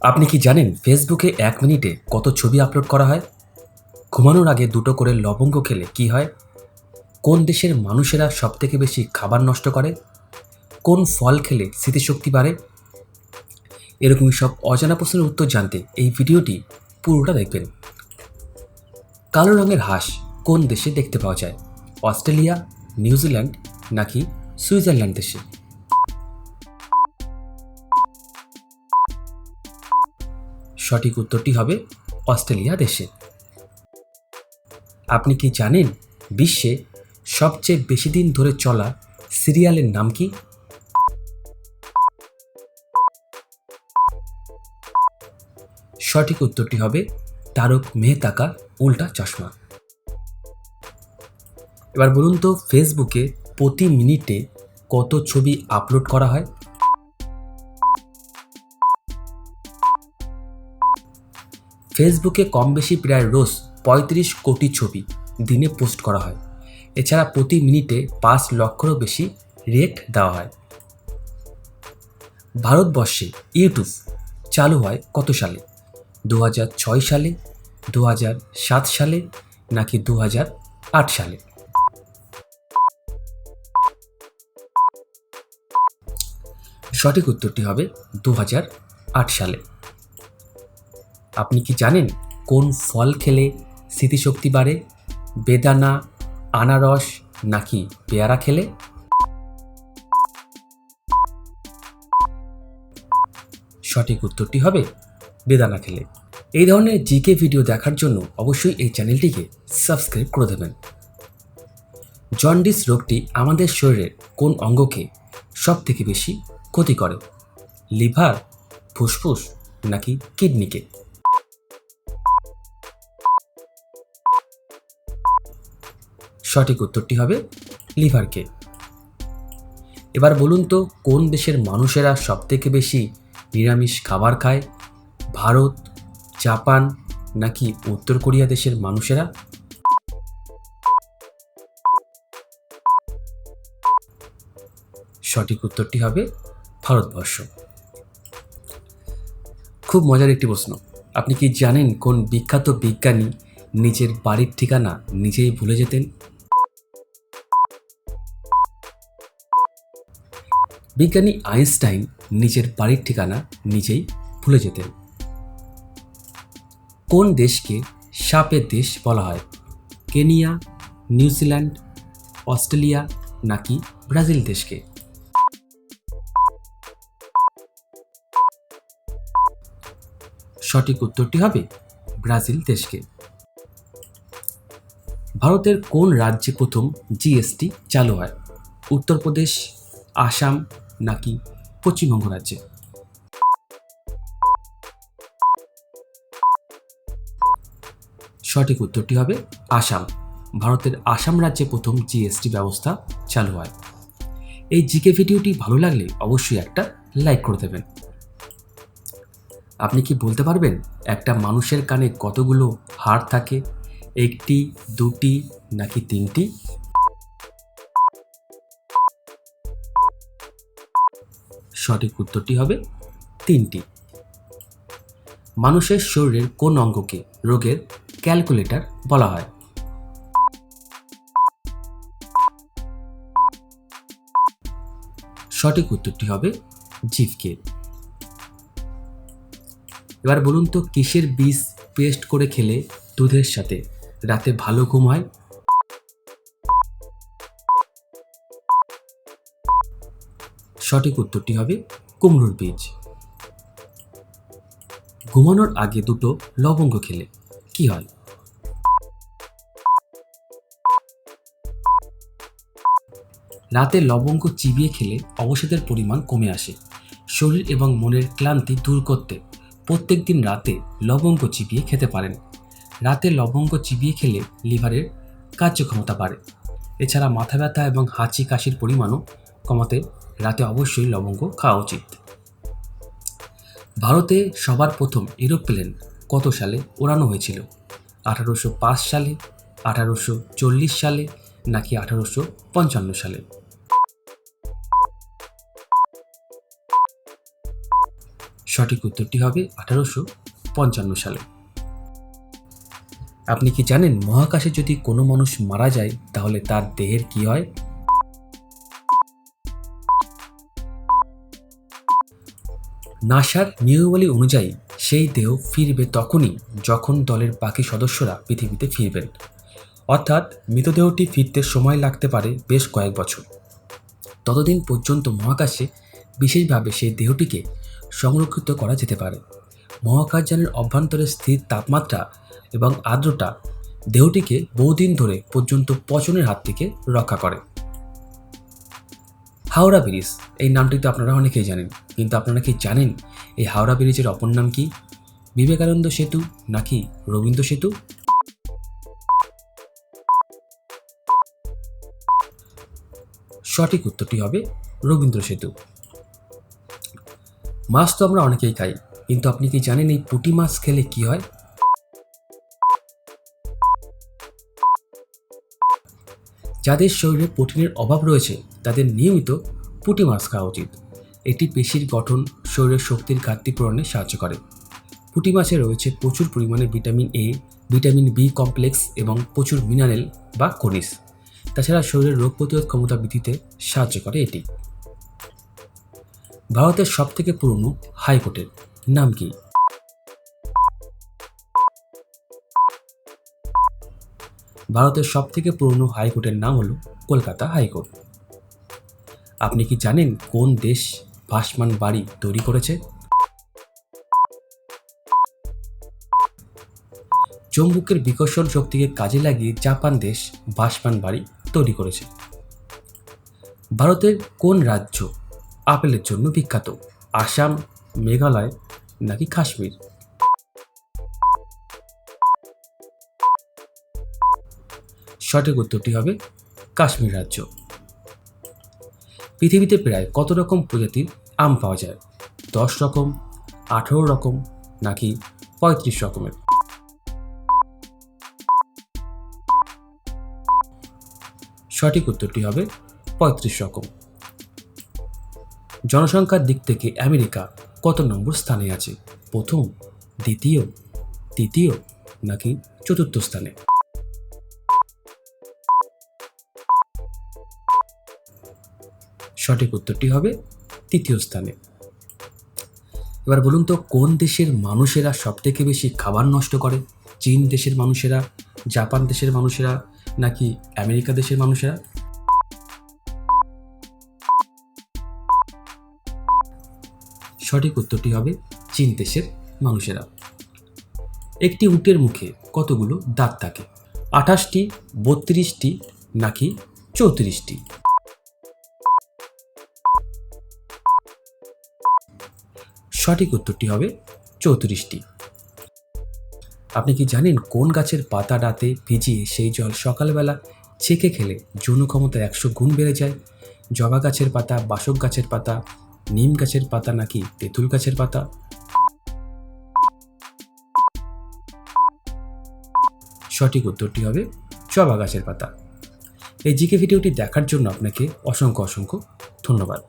আপনি কি জানেন ফেসবুকে এক মিনিটে কত ছবি আপলোড করা হয়? ঘুমানোর আগে দুটো করে লবঙ্গ খেলে কি হয়? কোন দেশের মানুষেরা সবথেকে বেশি খাবার নষ্ট করে? কোন ফল খেলে স্মৃতিশক্তি বাড়ে? এরকমই সব অজানা প্রশ্নের উত্তর জানতে এই ভিডিওটি পুরোটা দেখবেন। কালো রঙের হাঁস কোন দেশে দেখতে পাওয়া যায়? অস্ট্রেলিয়া, নিউজিল্যান্ড নাকি সুইজারল্যান্ড দেশে? সঠিক উত্তরটি হবে অস্ট্রেলিয়া দেশে। আপনি কি জানেন বিশ্বে সবচেয়ে বেশি দিন ধরে চলা সিরিয়ালের নাম কি? সঠিক উত্তরটি হবে তারক মেহতাকা উল্টা চশমা। এবার বলুন তো ফেসবুকে প্রতি মিনিটে কত ছবি আপলোড করা হয়? ফেসবুকে কম বেশি প্রায় রোজ পঁয়ত্রিশ কোটি ছবি দিনে পোস্ট করা হয়। এছাড়া প্রতি মিনিটে পাঁচ লক্ষেরও বেশি রিয়েক্ট দেওয়া হয়। ভারতবর্ষে ইউটিউব চালু হয় কত সালে? দু সালে দু সালে নাকি দু সালে? সঠিক উত্তরটি হবে দু সালে। আপনি কি জানেন কোন ফল খেলে স্মৃতিশক্তি বাড়ে? বেদানা, আনারস নাকি পেয়ারা খেলে? সঠিক উত্তরটি হবে বেদানা খেলে। এই ধরনের জিকে ভিডিও দেখার জন্য অবশ্যই এই চ্যানেলটিকে সাবস্ক্রাইব করে দেবেন। জন্ডিস রোগটি আমাদের শরীরের কোন অঙ্গকে সব থেকে বেশি ক্ষতি করে? লিভার, ফুসফুস নাকি কিডনিকে? সঠিক উত্তরটি হবে লিভারকে। এবার বলুন তো, কোন দেশের মানুষেরা সবথেকে বেশি নিরামিষ খাবার খায়? ভারত, জাপান, নাকি উত্তর কোরিয়া দেশের মানুষেরা? সঠিক উত্তরটি হবে ভারতবর্ষ। খুব মজার একটি প্রশ্ন। আপনি কি জানেন কোন বিখ্যাত বিজ্ঞানী নিজের বাড়ির ঠিকানা নিজেই ভুলে যেতেন? বিজ্ঞানী আইনস্টাইন নিজের বাড়ির ঠিকানা নিজেই ভুলে যেতেন। কোন দেশকে সাপের দেশ বলা হয়? কেনিয়া নিউজিল্যান্ড অস্ট্রেলিয়া নাকি ব্রাজিল দেশকে? সঠিক উত্তরটি হবে ব্রাজিল দেশকে। ভারতের কোন রাজ্যে প্রথম জিএসটি চালু হয়? উত্তরপ্রদেশ, আসাম নাকি পশ্চিমবঙ্গ রাজ্যে? সঠিক উত্তরটি হবে আসাম। ভারতের আসাম রাজ্যে প্রথম জিএসটি ব্যবস্থা চালু হয়। এই জিকে ভিডিওটি ভালো লাগলে অবশ্যই একটা লাইক করে দেবেন। আপনি কি বলতে পারবেন একটা মানুষের কানে কতগুলো হাড় থাকে? একটি, দুটি, নাকি তিনটি? সঠিক উত্তরটি হবে তিনটি। মানুষের শরীরের কোন অঙ্গকে রোগের ক্যালকুলেটর বলা হয়? সঠিক উত্তরটি হবে জিভকে এবার বলুন তো, কিসের বীজ পেস্ট করে খেলে দুধের সাথে রাতে ভালো ঘুম হয়? সঠিক উত্তরটি হবে কুমড়োর বীজ। ঘুমানোর আগে দুটো লবঙ্গ খেলে কি হয়? রাতে লবঙ্গ চিবিয়ে খেলে অবসাদের পরিমাণ কমে আসে। শরীর এবং মনের ক্লান্তি দূর করতে প্রত্যেক দিন রাতে লবঙ্গ চিবিয়ে খেতে পারেন। রাতে লবঙ্গ চিবিয়ে খেলে লিভারের কার্যক্ষমতা বাড়ে। এছাড়া মাথা ব্যথা এবং হাঁচি কাশির পরিমাণও কমাতে রাতে অবশ্যই লবঙ্গ খাওয়া উচিত। ভারতে সবার প্রথম এরোপ্লেন কত সালে ওড়ানো হয়েছিল? আঠারোশো পাঁচ সালে, আঠারোশো চল্লিশ সালে, নাকি আঠারোশো পঞ্চান্ন সালে? সঠিক উত্তরটি হবে আঠারোশো পঞ্চান্ন সালে। আপনি কি জানেন মহাকাশে যদি কোনো মানুষ মারা যায়, তাহলে তার দেহের কি হয়? নাসার নিয়মাবলী অনুযায়ী সেই দেহ ফিরবে তখনই যখন দলের বাকি সদস্যরা পৃথিবীতে ফিরবেন। অর্থাৎ মৃতদেহটি ফিরতে সময় লাগতে পারে বেশ কয়েক বছর। ততদিন পর্যন্ত মহাকাশে বিশেষভাবে সেই দেহটিকে সংরক্ষিত করা যেতে পারে। মহাকাশযানের অভ্যন্তরে স্থির তাপমাত্রা এবং আর্দ্রতা দেহটিকে বহুদিন ধরে পর্যন্ত পচনের হাত থেকে রক্ষা করে। হাওড়া ব্রিজ, এই নামটি তো আপনারা অনেকেই জানেন, কিন্তু আপনারা কি জানেন এই হাওড়া ব্রিজের অপর নাম কি? বিবেকানন্দ সেতু নাকি রবীন্দ্র সেতু? সঠিক উত্তরটি হবে রবীন্দ্র সেতু। মাছ তো আমরা অনেকেই খাই, কিন্তু আপনি কি জানেন এই পুঁটি মাছ খেলে কি হয়? যাদের শরীরে প্রোটিনের অভাব রয়েছে, তাদের নিয়মিত পুঁটি মাছ খাওয়া উচিত। এটি পেশির গঠন, শরীরের শক্তির ঘাটতি পূরণে সাহায্য করে। পুঁটি মাছে রয়েছে প্রচুর পরিমাণে vitamin A vitamin B complex এবং প্রচুর মিনারেল বা খনিজ। তাছাড়া শরীরের রোগ প্রতিরোধ ক্ষমতা বৃদ্ধিতে সাহায্য করে এটি। ভারতের সবথেকে পুরনো হাইকোর্টের নাম কি? ভারতের সবথেকে পুরনো হাইকোর্টের নাম হলো কলকাতা হাইকোর্ট। আপনি কি জানেন কোন দেশ ভাসমান বাড়ি তৈরি করেছে? চৌম্বকের বিকর্ষণ শক্তিকে কাজে লাগিয়ে জাপান দেশ ভাসমান বাড়ি তৈরি করেছে। ভারতের কোন রাজ্য আপেলের জন্য বিখ্যাত? আসাম, মেঘালয় নাকি কাশ্মীর? সঠিক উত্তরটি হবে কাশ্মীর রাজ্য। পৃথিবীতে প্রায় কত রকম প্রজাতির আম পাওয়া যায়? দশ রকম, আঠেরো রকম, নাকি পঁয়ত্রিশ রকমের? সঠিক উত্তরটি হবে পঁয়ত্রিশ রকম। জনসংখ্যার দিক থেকে আমেরিকা কত নম্বর স্থানে আছে? প্রথম, দ্বিতীয়, তৃতীয়, নাকি চতুর্থ স্থানে? সঠিক উত্তরটি হবে তৃতীয় স্থানে। এবার বলুন তো, কোন দেশের মানুষেরা সবথেকে বেশি খাবার নষ্ট করে? চীন দেশের মানুষেরা, জাপান দেশের মানুষেরা, নাকি আমেরিকা দেশের মানুষেরা? সঠিক উত্তরটি হবে চীন দেশের মানুষেরা। একটি উটের মুখে কতগুলো দাঁত থাকে? আঠাশটি, বত্রিশটি, নাকি চৌত্রিশটি? সঠিক উত্তরটি হবে চৌত্রিশটি। আপনি কি জানেন কোন গাছের পাতা ডাতে ভিজিয়ে সেই জল সকালবেলা ছেঁকে খেলে যৌন ক্ষমতা একশো গুণ বেড়ে যায়? জবা গাছের পাতা, বাসক গাছের পাতা, নিম গাছের পাতা নাকি তেঁতুল গাছের পাতা? সঠিক উত্তরটি হবে জবা গাছের পাতা। এই জিকে ভিডিওটি দেখার জন্য আপনাকে অসংখ্য অসংখ্য ধন্যবাদ।